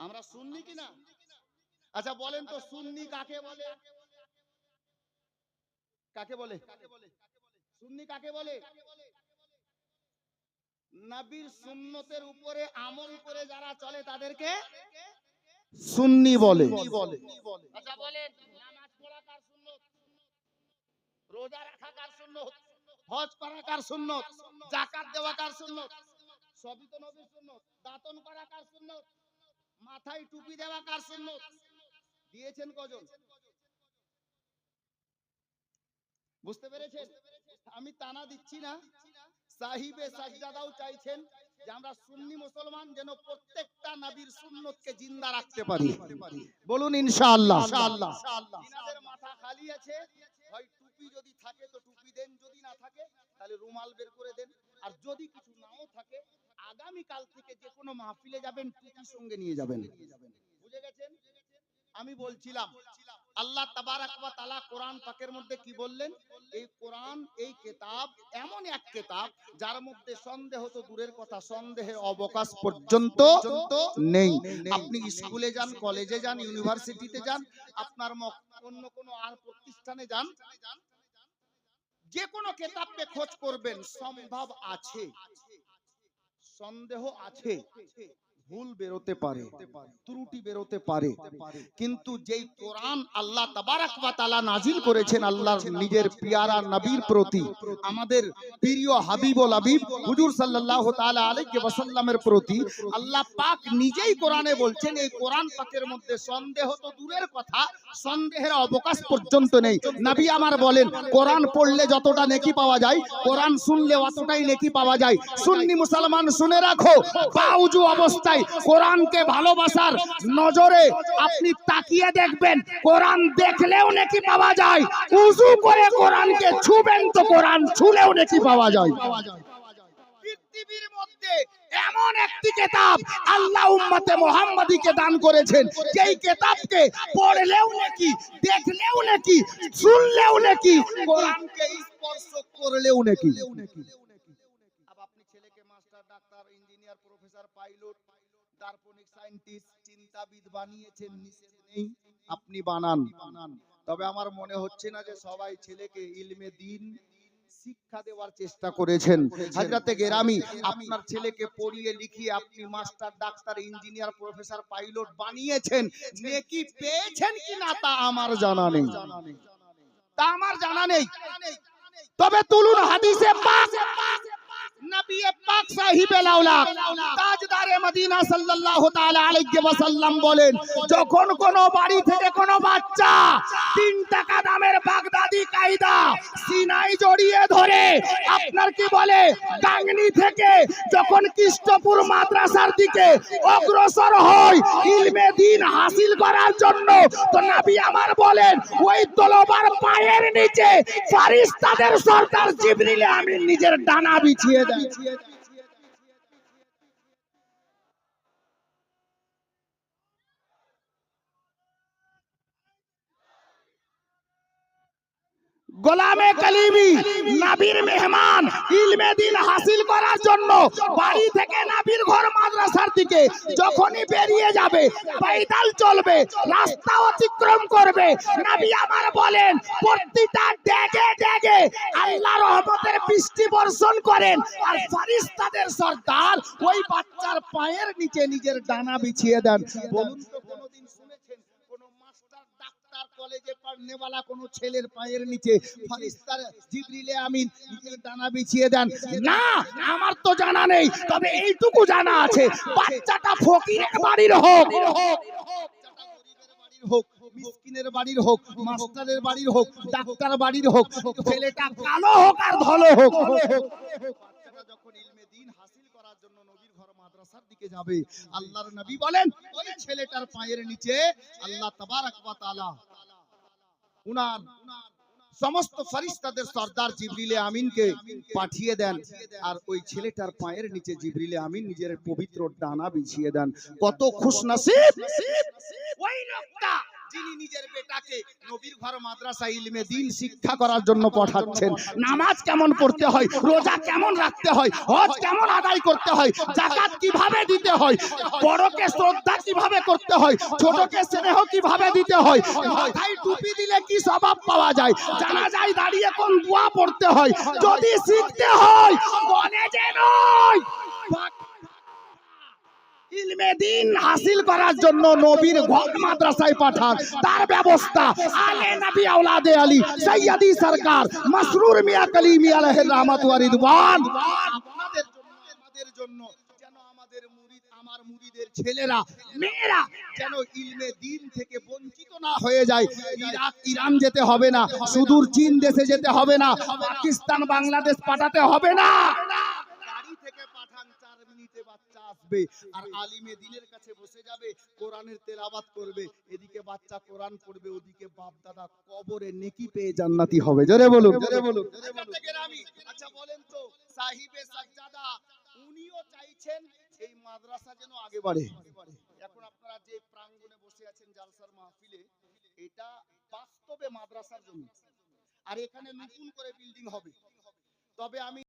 আমরা শুননি কি না? আচ্ছা বলেন তো সুন্নি কাকে বলে? কাকে বলে? সুন্নি কাকে বলে? নবীর সুন্নতের উপরে আমল করে যারা চলে তাদেরকে সুন্নি বলে। আচ্ছা বলেন নামাজ পড়া কার সুন্নত? রোজা রাখা কার সুন্নত? হজ করা কার সুন্নত? যাকাত দেওয়া কার সুন্নত? সবই তো নবীর সুন্নত। দাতন করা কার সুন্নত? মাথায় টুপি দেওয়া কার সুন্নত? দিয়েছেন কজন? বুঝতে পেরেছেন? আমি টানা দিচ্ছি না। সাহিবে সাজদাদাও চাইছেন যে আমরা সুন্নি মুসলমান যেন প্রত্যেকটা নবীর সুন্নতকে জিন্দা রাখতে পারি। বলুন ইনশাআল্লাহ ইনশাআল্লাহ। ইনাদের মাথা খালি আছে। হয় টুপি যদি থাকে তো টুপি দেন, যদি না থাকে তাহলে রুমাল বের করে দেন আর যদি কিছু নাও থাকে আগামী কাল থেকে যে কোনো মাহফিলে যাবেন টুপি সঙ্গে নিয়ে যাবেন। বুঝে গেছেন? আমি বলছিলাম, আল্লাহ তাবারাক তাআলা কোরআন পাকের মধ্যে কি বললেন? এই কোরআন, এই কিতাব এমন এক কিতাব যার মধ্যে সন্দেহ তো দূরের কথা সন্দেহের অবকাশ পর্যন্ত নেই। আপনি স্কুলে যান, কলেজে যান, ইউনিভার্সিটিতে যান, আপনার অন্য কোনো আর প্রতিষ্ঠানে যান, যে কোনো কেতাবকে খোঁজ করবেন, সম্ভব আছে। সন্দেহ আছে। ভুল বেরোতে পারে, ত্রুটি বেরোতে পারে। কিন্তু যেই কোরআন আল্লাহ তাবারাক ওয়া তাআলা নাজিল করেছেন আল্লাহর নিজের পিয়ারা নবীর প্রতি, আমাদের প্রিয় হাবিবুল হাবিব হুজুর সাল্লাল্লাহু তাআলা আলাইহি ওয়াসাল্লামের প্রতি, আল্লাহ পাক নিজেই কোরআনে বলছেন, এই কোরআন পাকের মধ্যে সন্দেহ তো দূরের কথা, সন্দেহের অবকাশ পর্যন্ত নেই। নবী আমার বলেন, কোরআন পড়লে যতটা নেকি পাওয়া যায়, কোরআন শুনলে অতটাই নেকি পাওয়া যায়। সুন্নি মুসলমান শুনে রাখো, বাউজু অবস্থায় কোরআনকে ভালোবাসার নজরে আপনি তাকিয়ে দেখবেন। কোরআন দেখলেও নাকি পাওয়া যায়। উজু করে কোরআনকে ছুবেন তো কোরআন ছুলেও নাকি পাওয়া যায়। এমন একটি কিতাব আল্লাহ উম্মতে মুহাম্মাদীকে দান করেছেন। যেই কিতাবকে পড়লেও নাকি, দেখলেও নাকি, শুনলেও নাকি, কোরআনকে স্পর্শ করলেও নাকি আব আপনি ছেলেকে master doctor engineer professor pilot দার্শনিক সায়েন্টিস্ট চিন্তাবিদ বানিয়েছেন, নিষেধ নেই, আপনি বানান। তবে আমার মনে হচ্ছে না যে সবাই ছেলেকে ইলমে দিন, শিক্ষা দেওয়ার চেষ্টা করেছেন। হাজরাতে গেরামি, আপনার ছেলেকে পড়িয়ে লিখিয়ে আপনি master, doctor, engineer, professor, pilot বানিয়েছেন, নেকি পেয়েছেন কিনা তা আমার জানা নেই। তা আমার জানা নেই। তবে তুলুন হাদিসে পাক। নবী পাক সাহিবে লাউলাক তাজদারে মদিনা সাল্লাল্লাহু তাআলা আলাইহি ওয়াসাল্লাম বলেন, যখন কোন বাড়ি থেকে কোন বাচ্চা তিন টাকা দামের বাগদাদি, কায়দা সিনাই জড়িয়ে ধরে, আপনার কি বলে? গাংনি থেকে যখন কৃষ্ণপুর মাদ্রাসার দিকে অগ্রসর হয় ইলমে দিন হাসিল করার জন্য, তো নবী আমার বলেন, ওই তলোবার পায়ের নিচে ফারিস্তাদের সর্দার জিবরিল আমিন নিজের ডানা বিছিয়ে গোলামে কালিমি, নাবির মেহমান, ইলমে দিন হাসিল করার জন্য বাড়ি থেকে নাবির ঘর মাদ্রাসার দিকে যখনই বেরিয়ে যাবে পাইদাল চলবে, রাস্তা অতিক্রম করবে। নাবি আমার বলেন, প্রতিটা বৃষ্টি করেন। আর ফারিস্তাদের সর্দার ওই বাচ্চার পায়ের নিচে নিজের ডানা বিছিয়ে দেন। বলুন তো, কোনোদিন শুনেছেন? কোন মাস্টার, ডাক্তার, কলেজে পড়নেওয়ালা, কোন ছেলের পায়ের নিচে ফারিস্তার জিবরিলে আমিন নিজের ডানা বিছিয়ে দেন? না, আমার তো জানা নেই। তবে এইটুকু জানা আছে। বাচ্চাটা ফকিরের বাড়ির হোক হোক। মিসকিনের বাড়ির হোক, মাস্টারের বাড়ির হোক, ডাক্তার বাড়ির হোক, ছেলেটা কালো হোক আর হোক। যখন ইলমে দিন হাসিল করার জন্য নবীর ঘর মাদ্রাসার দিকে যাবে, আল্লাহর নবী বলেন, ওই ছেলেটার পায়ের নিচে আল্লাহ ওয়া তাআলা উনার সমস্ত সর্দার জিবরিলে আমিনকে পাঠিয়ে দেন আর ওই ছেলেটার পায়ের নিচে জিবরিলে আমিন নিজের পবিত্র ডানা বিছিয়ে দেন। কত খুশনসিব! ওই লোকটা যিনি নিজের বেটাকে নবীর ঘর মাদ্রাসা ইলমে দিন শিক্ষা করার জন্য পাঠাচ্ছেন। নামাজ কেমন পড়তে হয়, রোজা কেমন রাখতে হয়, হজ কেমন আদায় করতে হয় জাকাত কীভাবে দিতে হয়, বড়কে শ্রদ্ধা কীভাবে করতে হয়, ছোটকে স্নেহ কীভাবে দিতে হয়, মাথায় টুপি দিলে কি স্বভাব পাওয়া যায় জানা যায় দাঁড়িয়ে কোন দোয়া পড়তে হয়, যদি শিখতে হয় কলেজে নয়। ছেলেরা, মেয়েরা থেকে বঞ্চিত না হয়ে যায়। ইরাক, ইরান যেতে হবে না, সুদূর চীন দেশে যেতে হবে না, পাকিস্তান, বাংলাদেশ পাঠাতে হবে না গাড়ি থেকে পাঠান চার মিনিটে আসবে আর আলিমে দিনের কাছে বসে যাবে, কোরআনের তেলাওয়াত করবে। এদিকে বাচ্চা কোরআন পড়বে, ওদিকে বাপ দাদা কবরে নেকি পেয়ে জান্নাতি হবে। জোরে বলুন জোরে বলুন আচ্ছা বলেন তো, সাহিবে সাজ্জাদা, উনিও চাইছেন এই মাদ্রাসা যেন আগে বাড়ে। এখন আপনারা যে প্রাঙ্গণে বসে আছেন জালসার মাহফিলে, এটা বাস্তবে মাদ্রাসার জন্য। আর এখানে নতুন করে বিল্ডিং হবে। তবে আমি